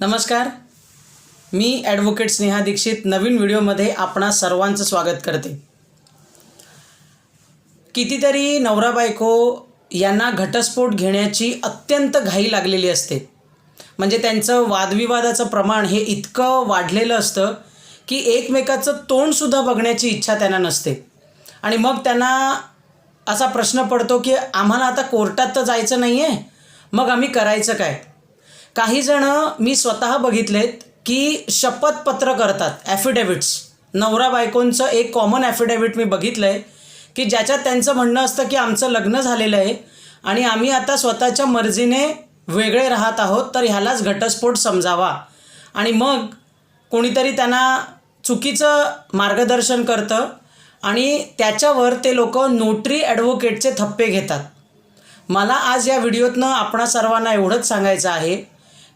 नमस्कार. मी ॲडव्होकेट स्नेहा दीक्षित. नवीन व्हिडिओमध्ये आपणा सर्वांचं स्वागत करते. कितीतरी नवरा बायको यांना घटस्फोट घेण्याची अत्यंत घाई लागलेली असते. म्हणजे त्यांचं वादविवादाचं प्रमाण हे इतकं वाढलेलं असतं की एकमेकाचं तोंडसुद्धा बघण्याची इच्छा त्यांना नसते. आणि मग त्यांना असा प्रश्न पडतो की आम्हाला आता कोर्टात तर जायचं नाही आहे मग आम्ही करायचं काय? काही जणं मी स्वतः बघितलेत की शपथपत्र करतात ॲफिडेव्हिट्स नवरा बायकोंचं एक कॉमन ॲफिडेव्हिट मी बघितलं आहे की ज्याच्यात त्यांचं म्हणणं असतं की आमचं लग्न झालेलं आहे आणि आम्ही आता स्वतःच्या मर्जीने वेगळे राहत आहोत तर ह्यालाच घटस्फोट समजावा. आणि मग कोणीतरी त्यांना चुकीचं मार्गदर्शन करतं आणि त्याच्यावर ते लोक नोटरी ॲडव्होकेटचे थप्पे घेतात. मला आज या व्हिडिओतनं आपणा सर्वांना एवढंच सांगायचं आहे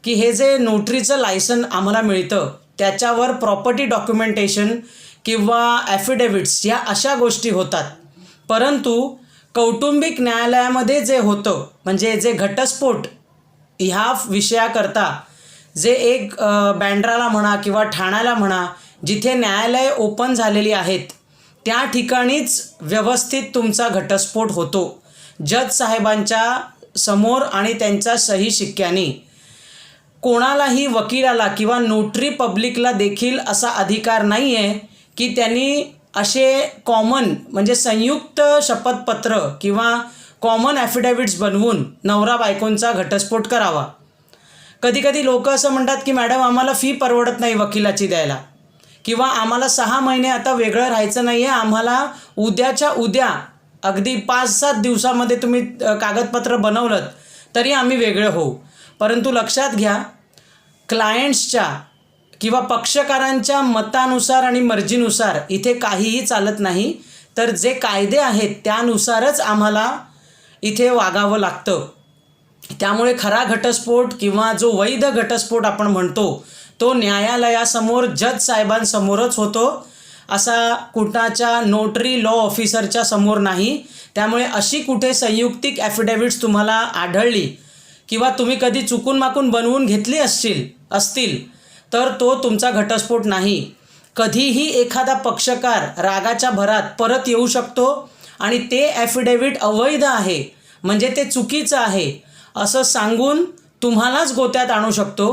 की हे जे नोटरीचं लायसन आम्हाला मिळतं त्याच्यावर प्रॉपर्टी डॉक्युमेंटेशन किंवा ॲफिडेव्हिट्स या अशा गोष्टी होतात. परंतु कौटुंबिक न्यायालयामध्ये जे होतं म्हणजे जे घटस्फोट ह्या विषयाकरता जे एक बँड्राला म्हणा किंवा ठाण्याला म्हणा जिथे न्यायालय ओपन झालेली आहेत त्या ठिकाणीच व्यवस्थित तुमचा घटस्फोट होतो. जज साहेबांच्या समोर आणि त्यांच्या सही शिक्क्यानी. कोणालाही वकिलाला किंवा नोटरी पब्लिकला देखील असा अधिकार नाही आहे की त्यांनी असे कॉमन म्हणजे संयुक्त शपथपत्र किंवा कॉमन ॲफिडेव्हिट्स बनवून नवरा बायकोंचा घटस्फोट करावा. कधीकधी लोक असं म्हणतात की मॅडम आम्हाला फी परवडत नाही वकिलाची द्यायला. किंवा आम्हाला सहा महिने आता वेगळं राहायचं नाही आहे आम्हाला उद्याच्या उद्या अगदी पाच सात दिवसामध्ये तुम्ही कागदपत्र बनवलं तरी आम्ही वेगळं होऊ. परंतु लक्षात घ्या क्लायंट्सच्या किंवा पक्षकारांच्या मतानुसार आणि मर्जीनुसार इथे काहीही चालत नाही तर जे कायदे आहेत त्यानुसारच आम्हाला इथे वागावं लागतं. त्यामुळे खरा घटस्फोट किंवा जो वैध घटस्फोट आपण म्हणतो तो न्यायालयासमोर जज साहेबांसमोरच होतो असा कुणाच्या नोटरी लॉ ऑफिसरच्या समोर नाही. त्यामुळे अशी कुठे संयुक्तिक ॲफिडेव्हिट्स तुम्हाला आढळली किंवा तुम्ही कधी चुकून माकून बनवून घेतली असतील असतील तर तो तुमचा घटस्फोट नाही. कधीही एखादा पक्षकार रागाच्या भरात परत येऊ शकतो आणि ते ॲफिडेव्हिट अवैध आहे म्हणजे ते चुकीचं आहे असं सांगून तुम्हालाच गोत्यात आणू शकतो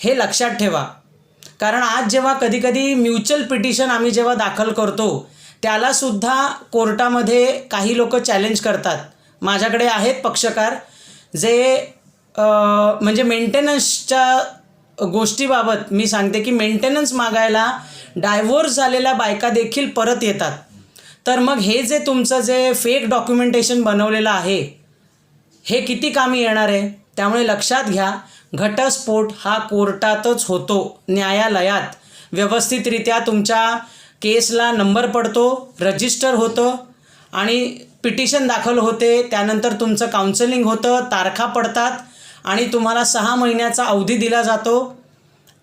हे लक्षात ठेवा. कारण आज जेव्हा कधीकधी म्युच्युअल पिटिशन आम्ही जेव्हा दाखल करतो त्यालासुद्धा कोर्टामध्ये काही लोक चॅलेंज करतात. माझ्याकडे आहेत पक्षकार जे म्हणजे मेंटेनन्सच्या गोष्टीबाबत मी सांगते की मेंटेनन्स मागायला डायव्होर्स झालेल्या बायका देखील परत येतात. तर मग हे जे तुमचं जे फेक डॉक्युमेंटेशन बनवलेलं आहे हे किती कामी येणार आहे? त्यामुळे लक्षात घ्या घटस्फोट हा कोर्टातच होतो न्यायालयात. व्यवस्थितरित्या तुमच्या केसला नंबर पडतो रजिस्टर होतं आणि पिटिशन दाखल होते त्यानंतर तुमचं काउन्सिलिंग होतं तारखा पडतात आणि तुम्हाला सहा महिन्याचा अवधी दिला जातो.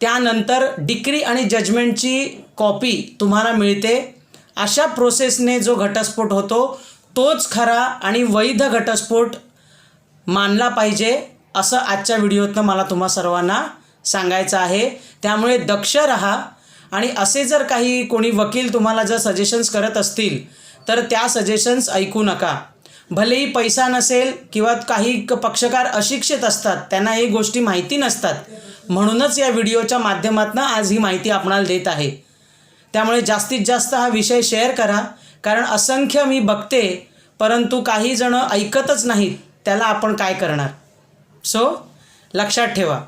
त्यानंतर डिक्री आणि जजमेंटची कॉपी तुम्हाला मिळते. अशा प्रोसेसने जो घटस्फोट होतो तोच खरा आणि वैध घटस्फोट मानला पाहिजे असं आजच्या व्हिडिओतनं मला तुम्हा सर्वांना सांगायचं आहे. त्यामुळे दक्ष रहा आणि असे जर काही कोणी वकील तुम्हाला जर सजेशन्स करत असतील तर त्या सजेशन्स ऐकू नका. भलेही पैसा नसेल किंवा काही क- पक्षकार अशिक्षित असतात त्यांना हे गोष्टी माहिती नसतात. म्हणूनच या व्हिडिओच्या माध्यमातून आज ही माहिती आपणाला देत आहे. त्यामुळे जास्तीत जास्त हा विषय शेअर करा कारण असंख्य मी बघते परंतु काही जणं ऐकतच नाहीत त्याला आपण काय करणार? सो लक्षात ठेवा.